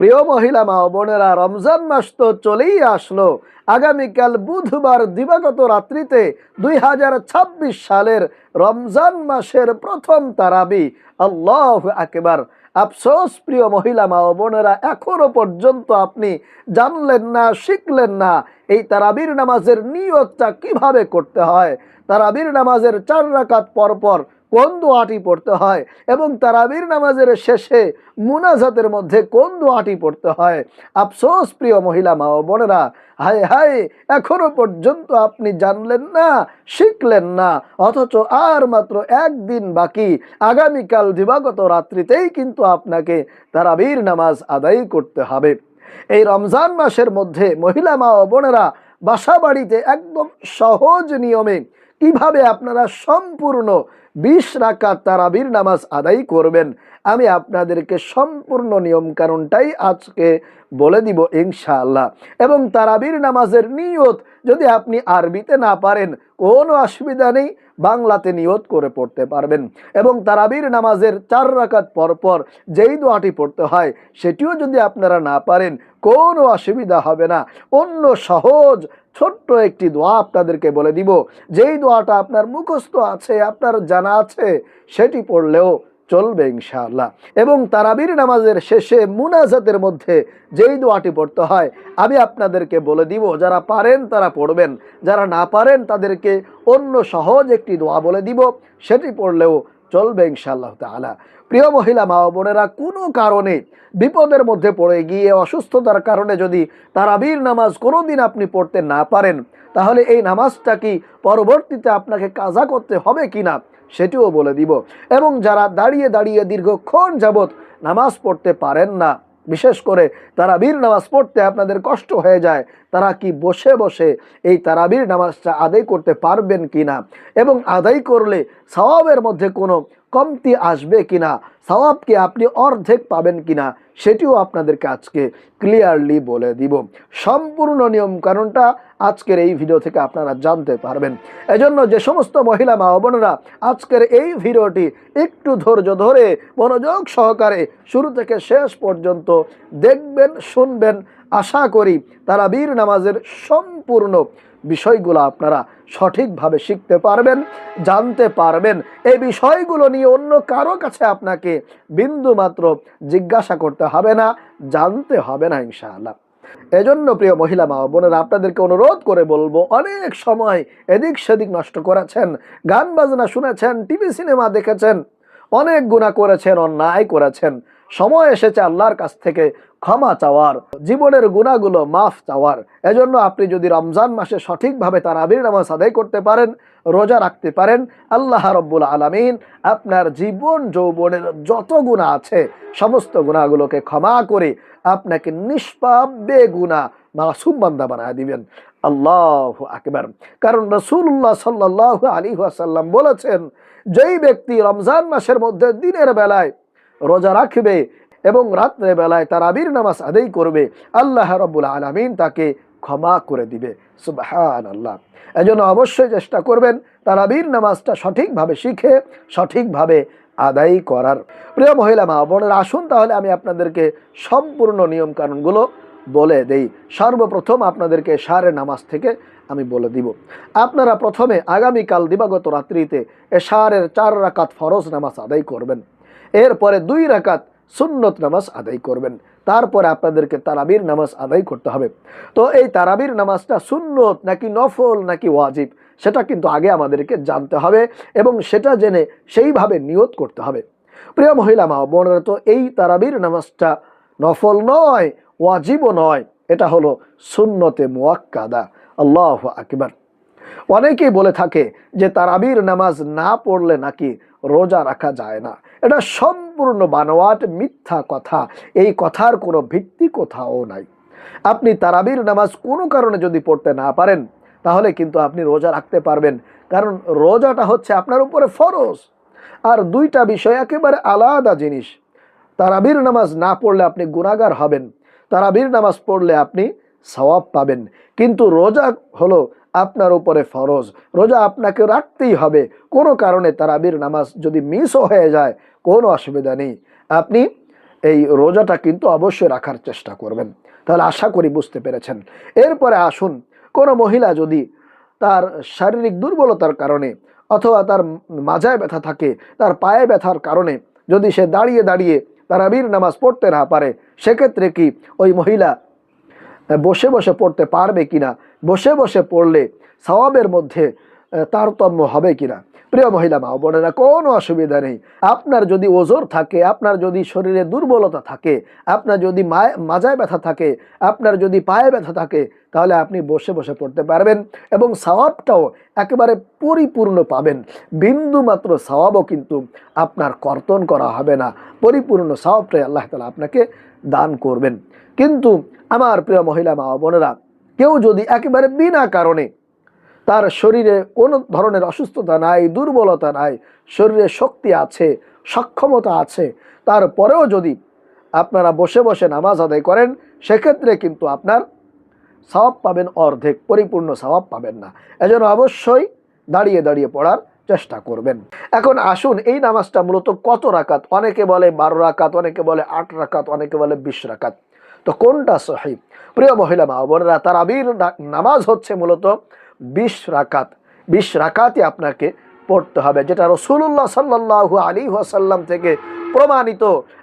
প্রিয় মহিলা মা বোনেরা, রমজান মাস তো চলেই আসলো। আগামীকাল বুধবার দিবাগত রাত্রিতে দুই হাজার ছাব্বিশ সালের রমজান মাসের প্রথম তারাবি। আল্লাহ একেবার আফসোস, প্রিয় মহিলা মা বোনেরা, এখনও পর্যন্ত আপনি জানলেন না, শিখলেন না এই তারাবির নামাজের নিয়তটা কীভাবে করতে হয়। তারাবির নামাজের চার রাকাত পরপর কোন দোয়াটি পড়তে হয় এবং তারাবির নামাজের শেষে মুনাজাতের মধ্যে কোন দোয়াটি পড়তে হয়? আফসোস প্রিয় মহিলা, মা ও বোনেরা হায় হায় এখনও পর্যন্ত আপনি জানলেন না, শিখলেন না, অথচ আর মাত্র একদিন বাকি। আগামীকাল দিবাগত রাত্রিতেই কিন্তু আপনাকে তারাবির নামাজ আদায় করতে হবে। এই রমজান মাসের মধ্যে মহিলা, মা ও বোনেরা বাসা বাড়িতে একদম সহজ নিয়মে কীভাবে আপনারা সম্পূর্ণ বিশ রাকাত তারাবির নামাজ আদায় করবেন। আমি আপনাদেরকে সম্পূর্ণ নিয়ম কারণটাই আজকে বলে দিব ইনশাআল্লাহ। এবং তারাবির নামাজের নিয়ত যদি আপনি আরবিতে না পারেন, কোনো অসুবিধা নেই, বাংলাতে নিয়ত করে পড়তে পারবেন। এবং তারাবির নামাজের চার রাকাত পরপর যেই দোয়াটি পড়তে হয়, সেটিও যদি আপনারা না পারেন, কোনো অসুবিধা হবে না। অন্য সহজ ছোট্ট একটি দোয়া আপনাদেরকে বলে দিব। যেই দোয়াটা আপনার মুখস্থ আছে, আপনার জানা আছে, সেটি পড়লেও চলবে ইনশাআল্লাহ। এবং তারাবির নামাজের শেষে মুনাজাতের মধ্যে যেই দোয়াটি পড়তে হয়, আমি আপনাদেরকে বলে দিব, যারা পারেন তারা পড়বেন, যারা না পারেন তাদেরকে অন্য সহজ একটি দোয়া বলে দিব, সেটি পড়লেও চলবে ইনশাআল্লাহ তালা প্রিয় মহিলা, মা বোনেরা, কোনো কারণে বিপদের মধ্যে পড়ে গিয়ে, অসুস্থতার কারণে যদি তার আবির নামাজ কোনো দিন আপনি পড়তে না পারেন, তাহলে এই নামাজটা কি পরবর্তীতে আপনাকে কাজা করতে হবে কি না সেটিও বলে দিব। এবং যারা দাঁড়িয়ে দাঁড়িয়ে দীর্ঘক্ষণ যাবৎ নামাজ পড়তে পারেন না বিশেষ করে তারাবির নামাজ পড়তে আপনাদের কষ্ট হয়ে যায়, তারা কি বসে বসে এই তারাবির নামাজটা আদায় করতে পারবেন কি না এবং আদায় করলে সওয়াবের মধ্যে কোনো কমতি আসবে কিনা, সওয়াবকে আপনি অর্ধেক পাবেন কিনা, সেটিও আপনাদেরকে আজকে ক্লিয়ারলি বলে দিব। সম্পূর্ণ নিয়ম কারণটা আজকের এই ভিডিও থেকে আপনারা জানতে পারবেন। এজন্য যে সমস্ত মহিলা মা বোনেরা আজকের এই ভিডিওটি একটু ধৈর্য ধরে মনোযোগ সহকারে শুরু থেকে শেষ পর্যন্ত দেখবেন, শুনবেন, আশা করি তারা বীর নামাজের সম্পূর্ণ বিষয়গুলো আপনারা সঠিকভাবে শিখতে পারবেন, জানতে পারবেন। এই বিষয়গুলো নিয়ে অন্য কারও কাছে আপনাকে বিন্দু মাত্র জিজ্ঞাসা করতে হবে না, জানতে হবে না ইনশাআল্লাহ। এজন্য প্রিয় মহিলা মা বোনেরা, আপনাদেরকে অনুরোধ করে বলব, অনেক সময় এদিক সেদিক নষ্ট করেছেন, গান বাজনা শুনেছেন, টিভি সিনেমা দেখেছেন, অনেক গুণা করেছেন, অন্যায় করেছেন। সময় এসেছে আল্লাহর কাছ থেকে ক্ষমা চাওয়ার, জীবনের গুণাগুলো মাফ চাওয়ার। এজন্য আপনি যদি রমজান মাসে সঠিকভাবে তার আবির নামাজ আদায় করতে পারেন, রোজা রাখতে পারেন, আল্লাহ রব্বুল আলমিন আপনার জীবন যৌবনের যত গুণা আছে, সমস্ত গুণাগুলোকে ক্ষমা করে আপনাকে নিষ্পাব্যে গুণা মাসুম বান্দা বানায় দিবেন। আল্লাহ আকবার। কারণ রসুল্লাহ সাল্লাহ আলী আসাল্লাম বলেছেন, যেই ব্যক্তি রমজান মাসের মধ্যে দিনের বেলায় রোজা রাখবে এবং রাত্রে বেলায় তার আবির নামাজ আদায় করবে, আল্লাহ রব্বুল আলমিন তাকে ক্ষমা করে দিবে। সুবাহান আল্লাহ এজন্য অবশ্যই চেষ্টা করবেন তারাবির নামাজটা সঠিকভাবে শিখে, সঠিকভাবে আদায় করার। প্রিয় মহিলা, মা বোনের, আসুন তাহলে আমি আপনাদেরকে সম্পূর্ণ নিয়ম কানুনগুলো বলে দেই। সর্বপ্রথম আপনাদেরকে সারে নামাজ থেকে আমি বলে দিব। আপনারা প্রথমে আগামীকাল দিবাগত রাত্রিতে এশারের চার রাকাত ফরজ নামাজ আদায় করবেন। এরপরে দুই রাকাত সুন্নত নামাজ আদায় করবেন। তারপরে আপনাদেরকে তারাবির নামাজ আদায় করতে হবে। তো এই তারাবির নামাজটা সুন্নত নাকি নফল নাকি ওয়াজিব, সেটা কিন্তু আগে আমাদেরকে জানতে হবে এবং সেটা জেনে সেইভাবে নিয়ত করতে হবে। প্রিয় মহিলা মা বোনেরা, তো এই তারাবির নামাজটা নফল নয়, ওয়াজিবও নয়, এটা হলো সুন্নতে মোয়াক্কাদা। আল্লাহ আকবার। অনেকেই বলে থাকে যে তারাবির নামাজ না পড়লে নাকি রোজা রাখা যায় না। এটা সম্পূর্ণ বানোয়াট, মিথ্যা কথা। এই কথার কোনো ভিত্তি কোথাও নাই। আপনি তারাবির নামাজ কোনো কারণে যদি পড়তে না পারেন, তাহলে কিন্তু আপনি রোজা রাখতে পারবেন। কারণ রোজাটা হচ্ছে আপনার উপরে ফরজ। আর দুইটা বিষয় একেবারে আলাদা জিনিস। তারাবির নামাজ না পড়লে আপনি গুণাগার হবেন। তারাবির নামাজ পড়লে আপনি সওয়াব পাবেন। কিন্তু রোজা হলো আপনার উপরে ফরজ। রোজা আপনাকে রাখতেই হবে। কোনো কারণে তারাবির নামাজ যদি মিসও হয়ে যায়, কোনো অসুবিধা নেই। আপনি এই রোজাটা কিন্তু অবশ্যই রাখার চেষ্টা করবেন। তাহলে আশা করি বুঝতে পেরেছেন। এরপরে আসুন, কোনো মহিলা যদি তার শারীরিক দুর্বলতার কারণে অথবা তার মাজায় ব্যথা থাকে, তার পায়ে ব্যথার কারণে যদি সে দাঁড়িয়ে দাঁড়িয়ে তারাবির নামাজ পড়তে না পারে, সেক্ষেত্রে কি ওই মহিলা বসে বসে পড়তে পারবে কিনা? বসে বসে পড়লে সওয়াবের মধ্যে তারতম্য হবে কিনা? প্রিয় মহিলা, মা বোনেরা, কোনো অসুবিধা নেই। আপনার যদি ওজোর থাকে, আপনার যদি শরীরে দুর্বলতা থাকে, আপনার যদি মায়, মাজায় ব্যথা থাকে, আপনার যদি পায়ে ব্যথা থাকে, তাহলে আপনি বসে বসে পড়তে পারবেন এবং সওয়াবটাও একেবারে পরিপূর্ণ পাবেন। বিন্দু মাত্র সওয়াবও কিন্তু আপনার কর্তন করা হবে না। পরিপূর্ণ সওয়াবটাই আল্লাহ তালা আপনাকে দান করবেন। কিন্তু আমার প্রিয় মহিলা, মা বোনেরা কেউ যদি একেবারে বিনা কারণে তার শরীরে কোনো ধরনের অসুস্থতা নাই, দুর্বলতা নাই, শরীরে শক্তি আছে, সক্ষমতা আছে, তারপরেও যদি আপনারা বসে বসে নামাজ আদায় করেন, সেক্ষেত্রে কিন্তু আপনার সওয়াব পাবেন অর্ধেক, পরিপূর্ণ স্বভাব পাবেন না। এজন্য অবশ্যই দাঁড়িয়ে দাঁড়িয়ে পড়ার চেষ্টা করবেন। এখন আসুন, এই নামাজটা মূলত কত রাকাত? অনেকে বলে বারো রাকাত, অনেকে বলে আট রাকাত, অনেকে বলে বিশ রাকাত। তো কোনটা সহি? প্রিয় মহিলা মা বোনেরা তার আবির নামাজ হচ্ছে মূলত বিশ রাকাত। বিশ রাকাতই আপনাকে পড়তে হবে, যেটা রসুল্লাহ সাল্লাহ আলী ওয়াসাল্লাম থেকে প্রমাণিত।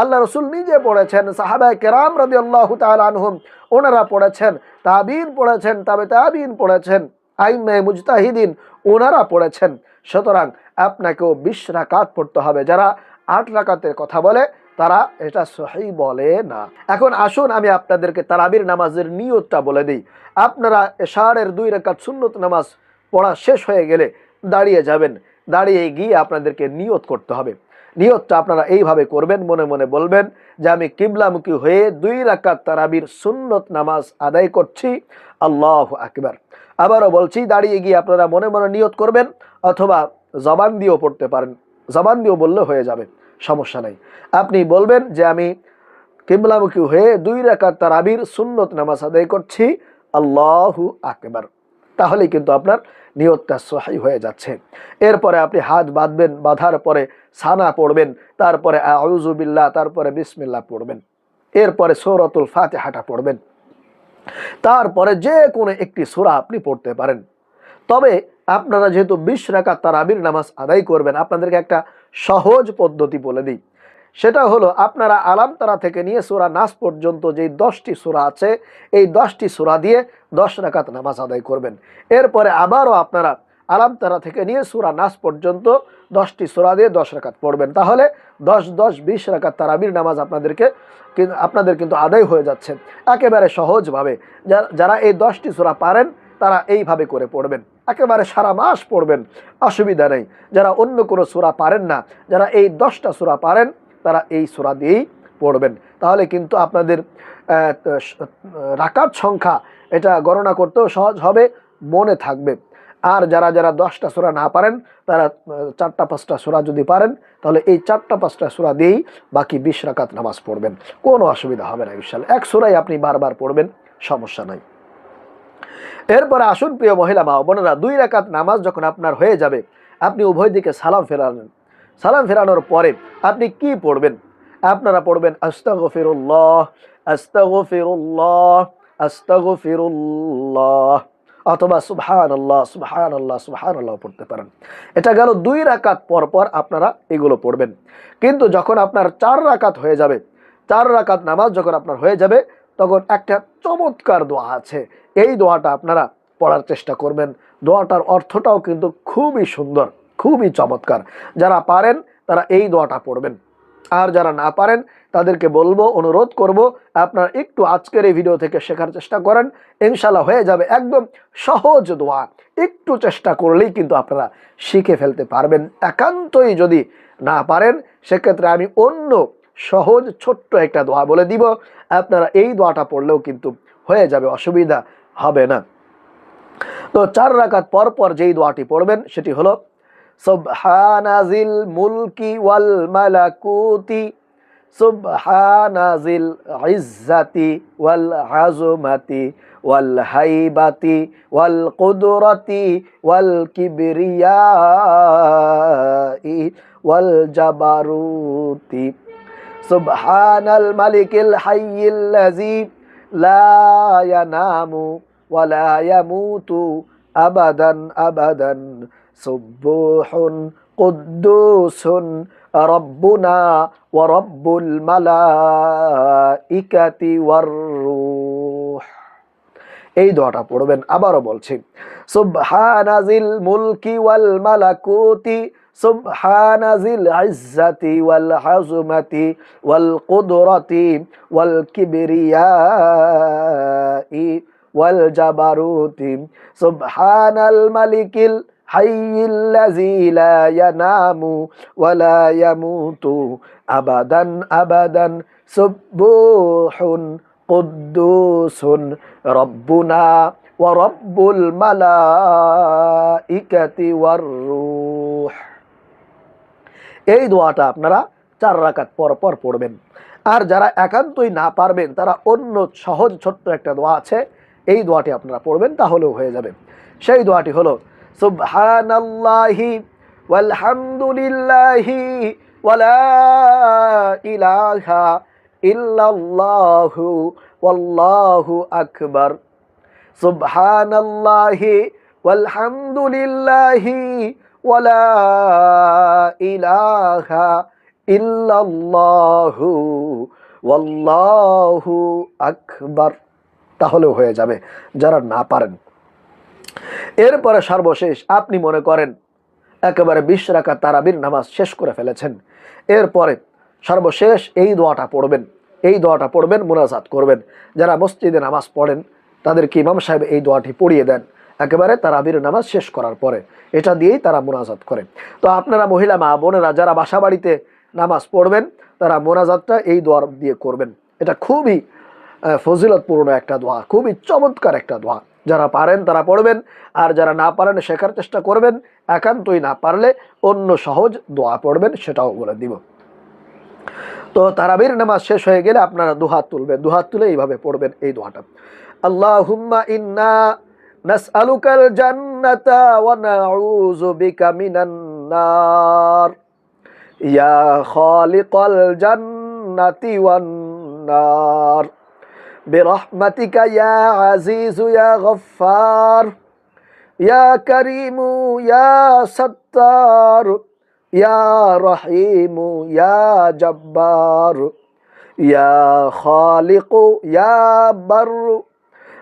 আল্লাহ রসুল নিজে পড়েছেন, সাহাবায় কেরাম রবি আল্লাহ আনহুম, ওনারা পড়েছেন, তাবিন পড়েছেন, তবে তাবিন পড়েছেন আইমে মুজতাহিদিন, ওনারা পড়েছেন। সুতরাং আপনাকেও বিশ রাকাত পড়তে হবে। যারা আট রাকাতের কথা বলে তারা এটা সহি বলে না। এখন আসুন আমি আপনাদেরকে তারাবির নামাজের নিয়তটা বলে দিই। আপনারা এশারের দুই রাকাত সুন্নত নামাজ পড়া শেষ হয়ে গেলে দাঁড়িয়ে যাবেন। দাঁড়িয়ে গিয়ে আপনাদেরকে নিয়ত করতে হবে। নিয়তটা আপনারা এইভাবে করবেন, মনে মনে বলবেন যে আমি কিবলামুখী হয়ে দুই রাকাত তারাবির সুন্নত নামাজ আদায় করছি। আল্লাহ আকবার। আবারও বলছি, দাঁড়িয়ে গিয়ে আপনারা মনে মনে নিয়ত করবেন অথবা জবান দিয়েও পড়তে পারেন। জবান দিয়েও বললে হয়ে যাবে। সমস্যা নেই। আপনি বলবেন যে আমি কিবলামুখী হয়ে দুই রাকাত তারাবির, সুন্নত নামাজ আদায় করছি, আল্লাহু আকবার। তাহলে কিন্তু আপনার নিয়তটা সহাই হয়ে যাচ্ছে। এরপরে আপনি হাত বাঁধবেন, বাঁধার পরে সানা পড়বেন, তারপরে আউজুবিল্লাহ তারপরে বিসমিল্লা পড়বেন। এরপরে সৌরতুল ফাতেহাটা পড়বেন। তারপরে যে কোনো একটি সূরা আপনি পড়তে পারেন। তবে আপনারা যেহেতু বিশ রাকাত তারাবির নামাজ আদায় করবেন, আপনাদেরকে একটা সহজ পদ্ধতি বলে দিই। সেটা হলো আপনারা আলামতারা থেকে নিয়ে সুরা নাস পর্যন্ত যেই দশটি সুরা আছে, এই দশটি সুরা দিয়ে দশ রাকাত নামাজ আদায় করবেন। এরপরে আবারও আপনারা আলামতারা থেকে নিয়ে সুরা নাস পর্যন্ত দশটি সুরা দিয়ে দশ রাকাত পড়বেন। তাহলে দশ দশ, বিশ রাকাত তারাবির নামাজ আপনাদেরকে আপনাদের কিন্তু আদায় হয়ে যাচ্ছে। একেবারে সহজভাবে। যারা এই দশটি সুরা পারেন তারা এইভাবে করে পড়বেন। একেবারে সারা মাস পড়বেন। অসুবিধা নেই। যারা অন্য কোনো সুরা পারেন না, যারা এই দশটা সুরা পারেন, তারা এই সুরা দিয়েই পড়বেন। তাহলে কিন্তু আপনাদের রাকাত সংখ্যা এটা গণনা করতেও সহজ হবে, মনে থাকবে। আর যারা যারা দশটা সুরা না পারেন, তারা চারটা, পাঁচটা সুরা যদি পারেন, তাহলে এই চারটা, পাঁচটা সুরা দিয়েই বাকি বিশ রাকাত নামাজ পড়বেন। কোনো অসুবিধা হবে না বিশাল এক সুরাই আপনি বারবার পড়বেন, সমস্যা নাই। এরপরে আসুন, প্রিয় মহিলা মা বোনেরা, দুই রাকাত নামাজ যখন আপনার হয়ে যাবে, আপনি উভয় দিকে সালাম ফেরালেন। সালাম ফেরানোর পরে আপনি কি পড়বেন? আপনারা পড়বেন, আস্তাগফিরুল্লাহ আস্তাগফিরুল্লাহ আস্তাগফিরুল্লাহ, অথবা সুবহান আল্লাহ সুবহান আল্লাহ সুবহান আল্লাহ পড়তে পারেন। এটা গেল দুই রাকাত পর পর আপনারা এগুলো পড়বেন। কিন্তু যখন আপনার চার রাকাত হয়ে যাবে, চার রাকাত নামাজ যখন আপনার হয়ে যাবে তখন একটা চমৎকার দোয়া আছে। এই দোয়াটা আপনারা পড়ার চেষ্টা করবেন। দোয়াটার অর্থটাও কিন্তু খুবই সুন্দর, খুবই চমৎকার। যারা পারেন, তারা এই দোয়াটা পড়বেন। আর যারা না পারেন, তাদেরকে বলব, অনুরোধ করব, আপনারা একটু আজকের এই ভিডিও থেকে শেখার চেষ্টা করেন। ইনশাল্লাহ হয়ে যাবে একদম সহজ দোয়া। একটু চেষ্টা করলেই কিন্তু আপনারা শিখে ফেলতে পারবেন। একান্তই যদি না পারেন, সেক্ষেত্রে আমি অন্য সহজ ছোট্ট একটা দোয়া বলে দিব। আপনারা এই দোয়াটা পড়লেও কিন্তু হয়ে যাবে, অসুবিধা হবে না। তো চার রাকাত পর পর যেই দোয়াটি পড়বেন, সেটি হলো, সুবহানাজিল মুলকি ওয়াল মালাকুতি, সুবহানাজিল ইজ্জাতি ওয়াল আজমাতি ওয়াল হাইবাতি, ওয়াল কুদরতি, ওয়াল কিবরিয়াই, ওয়াল জাবারুতি। সুবহানাল মালিকিল হাইয়িল্লাযী লা ইয়ানামু ওয়া লা ইয়ামুতু আবাদান আবাদান। সুবহুন কুদ্দুসুন রব্বুনা ওয়া রব্বুল মালাইকাতি ওয়ার এই দোয়াটা পড়বেন, আবারও বলছি, সুবহানাজিল মুলকি ওয়াল মালাকুতি سبحان ذي العزة والعظمة والقدرة والكبرياء والجبروت سبحان الملك الحي الذي لا ينام ولا يموت أبدا أبدا سبوح قدوس ربنا ورب الملائكة والروح এই দোয়াটা আপনারা চার রাকাত পর পর পড়বেন। আর যারা একান্তই না পারবেন, তারা অন্য সহজ ছোট্ট একটা দোয়া আছে, এই দোয়াটি আপনারা পড়বেন, তাহলেও হয়ে যাবে। সেই দোয়াটি হলো, সুবহানাল্লাহি ওয়ালহামদুলিল্লাহি ওয়ালা ইলাহা ইল্লাল্লাহু ওয়াল্লাহু আকবার। সুবহানাল্লাহি ওয়ালহামদুলিল্লাহি ওয়ালা ইলাহা ইল্লাল্লাহু ওয়াল্লাহু আকবার। তাহলেও হয়ে যাবে, যারা না পারেন। এরপরে সর্বশেষ আপনি মনে করেন, একেবারে বিশ রাখা তারাবির নামাজ শেষ করে ফেলেছেন। এরপরে সর্বশেষ এই দোয়াটা পড়বেন, এই দোয়াটা পড়বেন, মোনাজাত করবেন। যারা মসজিদে নামাজ পড়েন, তাদেরকে ইমাম সাহেব এই দোয়াটি পড়িয়ে দেন। একেবারে তারাবির নামাজ শেষ করার পরে। এটা দিয়েই তারা মোনাজাত করে। তো আপনারা মহিলা মা বোনেরা যারা বাসা বাড়িতে নামাজ পড়বেন, তারা মোনাজাতটা এই দোয়ার দিয়ে করবেন। এটা খুবই ফজিলতপূর্ণ একটা দোয়া, খুবই চমৎকার একটা দোয়া। যারা পারেন তারা পড়বেন, আর যারা না পারেন শেখার চেষ্টা করবেন, একান্তই না পারলে অন্য সহজ দোয়া পড়বেন, সেটাও বলে দিব। তো তারাবির নামাজ শেষ হয়ে গেলে আপনারা দুহাত তুলবেন, দুহাত তুলে এইভাবে পড়বেন এই দোয়াটা। আল্লাহুম্মা ইন্না nas'alukal jannata wa na'udzu bika minan nar ya khaliqal jannati wan nar birahmatika ya azizu ya ghaffar ya karimu ya sattar ya rahimu ya jabbar ya khaliqu ya barru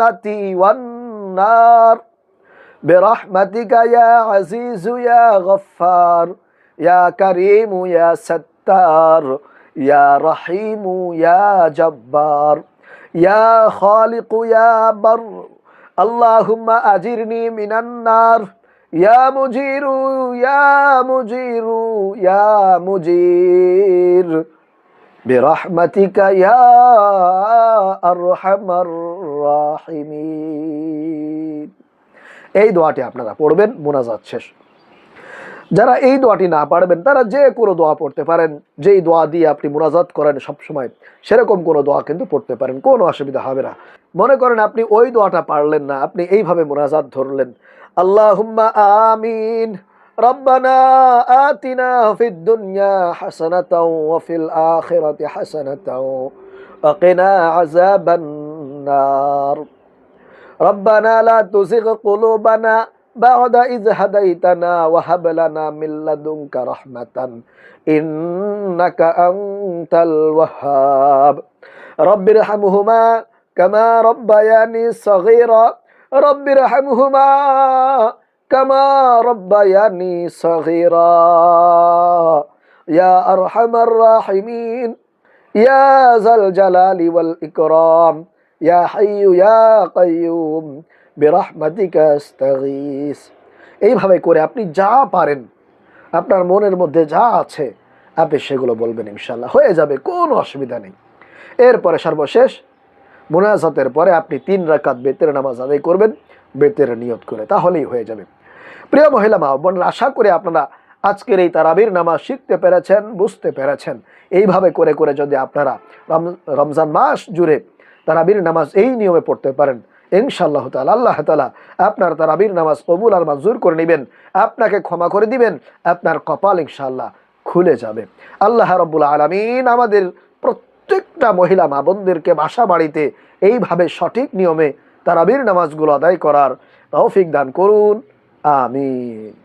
الجنة والنار. برحمتك يا عزيز يا غفار. يا كريم يا ستار. يا رحيم يا جبار. يا خالق يا بر. اللهم أجرني من النار. يا مجير يا مجير يا مجير. برحمتك يا أرحم الراحمين. এই দোয়াটি আপনারা পড়বেন মোনাজাত শেষ যারা এই দোয়াটি না পারবেন তারা যে কোনো দোয়া পড়তে পারেন যেই দোয়া দিয়ে আপনি মোনাজাত করেন সবসময় সেরকম কোনো দোয়া কিন্তু পড়তে পারেন কোনো অসুবিধা হবে না মনে করেন আপনি ওই দোয়াটা পারলেন না আপনি এইভাবে মোনাজাত ধরলেন আল্লাহুম্মা আমিন ربنا آتنا في الدنيا حسنة وفي الآخرة حسنة وقنا عذاب النار ربنا لا تزغ قلوبنا بعد إذ هديتنا وهب لنا من لدنك رحمة إنك أنت الوهاب. رب ارحمهما كما ربياني صغيرا. رب ارحمهما كما ربياني صغيرا. يا أرحم الراحمين. يا ذا الجلال والإكرام. ইয়া হাইয়ু ইয়া কাইয়ুম বেরাহমাতিকা আস্তাগীস। এইভাবে করে আপনি যা পারেন, আপনার মনের মধ্যে যা আছে, আপনি সেগুলো বলবেন ইনশাল্লাহ হয়ে যাবে, কোনো অসুবিধা নেই। এরপরে সর্বশেষ, মোনাজাতের পরে আপনি তিন রাকাত বেতের নামাজ আদায় করবেন, বেতের নিয়ত করে, তাহলেই হয়ে যাবে। প্রিয় মহিলা, মা বোনরা, আশা করে আপনারা আজকের এই তারাবির নামাজ শিখতে পেরেছেন, বুঝতে পেরেছেন। এইভাবে করে করে যদি আপনারা রমজান মাস জুড়ে তারাবির নামাজ এই নিয়মে পড়তে পারেন। ইনশাআল্লাহ তাআলা, আল্লাহ তালা আপনার তারাবির নামাজ কবুল আর মঞ্জুর করে নেবেন। আপনাকে ক্ষমা করে দিবেন। আপনার কপাল ইনশাআল্লাহ খুলে যাবে। আল্লাহ রব্বুল আলমিন আমাদের প্রত্যেকটা মহিলা মা বোনদেরকে বাসা বাড়িতে এইভাবে সঠিক নিয়মে তারাবির নামাজগুলো আদায় করার তৌফিক দান করুন। আমিন।